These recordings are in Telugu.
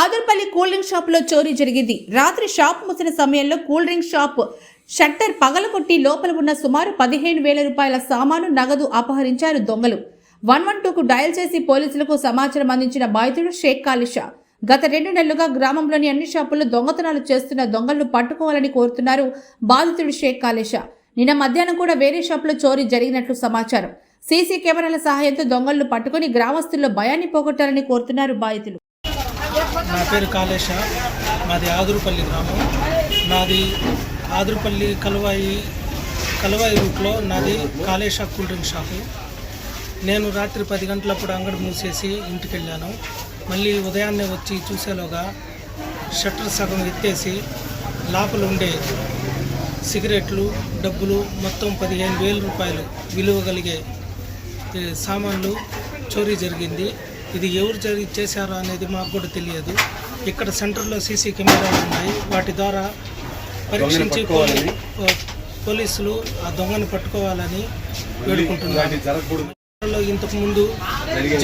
ఆదర్పల్లి కూల్ డ్రింక్ షాపులో చోరీ జరిగింది. రాత్రి షాప్ మూసిన సమయంలో కూల్ డ్రింక్ షాప్ షట్టర్ పగలగొట్టి లోపల ఉన్న సుమారు పదిహేను వేల రూపాయల సామాను నగదు అపహరించారు దొంగలు. వన్ వన్ టూకు డయల్ చేసి పోలీసులకు సమాచారం అందించిన బాధితుడు షేక్ కాలిషా. గత రెండు నెలలుగా గ్రామంలోని అన్ని షాపుల్లో దొంగతనాలు చేస్తున్న దొంగలను పట్టుకోవాలని కోరుతున్నారు బాధితుడు షేక్ కాలేషా. నిన్న మధ్యాహ్నం కూడా వేరే షాపులో చోరీ జరిగినట్లు సమాచారం. సీసీ కెమెరాల సహాయంతో దొంగలను పట్టుకుని గ్రామస్తుల్లో భయాన్ని పోగొట్టాలని కోరుతున్నారు బాధితులు. నా పేరు కాళేశ. మాది ఆదురుపల్లి గ్రామం. నాది ఆదురుపల్లి కలువాయి కలువాయి రూట్లో నాది కాళేశ కూల్ డ్రింక్ షాపు. నేను రాత్రి పది గంటలప్పుడు అంగడి మూసేసి ఇంటికి వెళ్ళాను మళ్ళీ ఉదయాన్నే వచ్చి చూసేలోగా షట్టర్ సగం ఎత్తేసి లోపల ఉండే సిగరెట్లు డబ్బులు మొత్తం పదిహేను వేల రూపాయలు విలువ కలిగే సామాన్లు చోరీ జరిగింది. ఇది ఎవరు జరి చేశారో అనేది మాకు కూడా తెలియదు. ఇక్కడ సెంటర్లో సీసీ కెమెరాలు ఉన్నాయి. వాటి ద్వారా పరీక్షించి పోలీసులు ఆ దొంగని పట్టుకోవాలని వేడుకుంటున్నారు ఇంతకు ముందు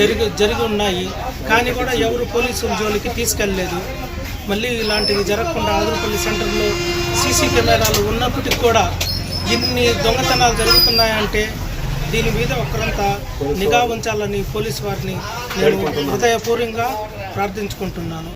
జరిగి జరిగి ఉన్నాయి. కానీ కూడా ఎవరు పోలీసుల జోలికి తీసుకెళ్ళలేదు. మళ్ళీ ఇలాంటివి జరగకుండా ఆదురుపల్లి సెంటర్లో సీసీ కెమెరాలు ఉన్నప్పటికీ కూడా ఇన్ని దొంగతనాలు జరుగుతున్నాయంటే దీని మీద ఒకరంతా నిఘా ఉంచాలని పోలీసు వారిని నేను హృదయపూర్వకంగా ప్రార్థించుకుంటున్నాను.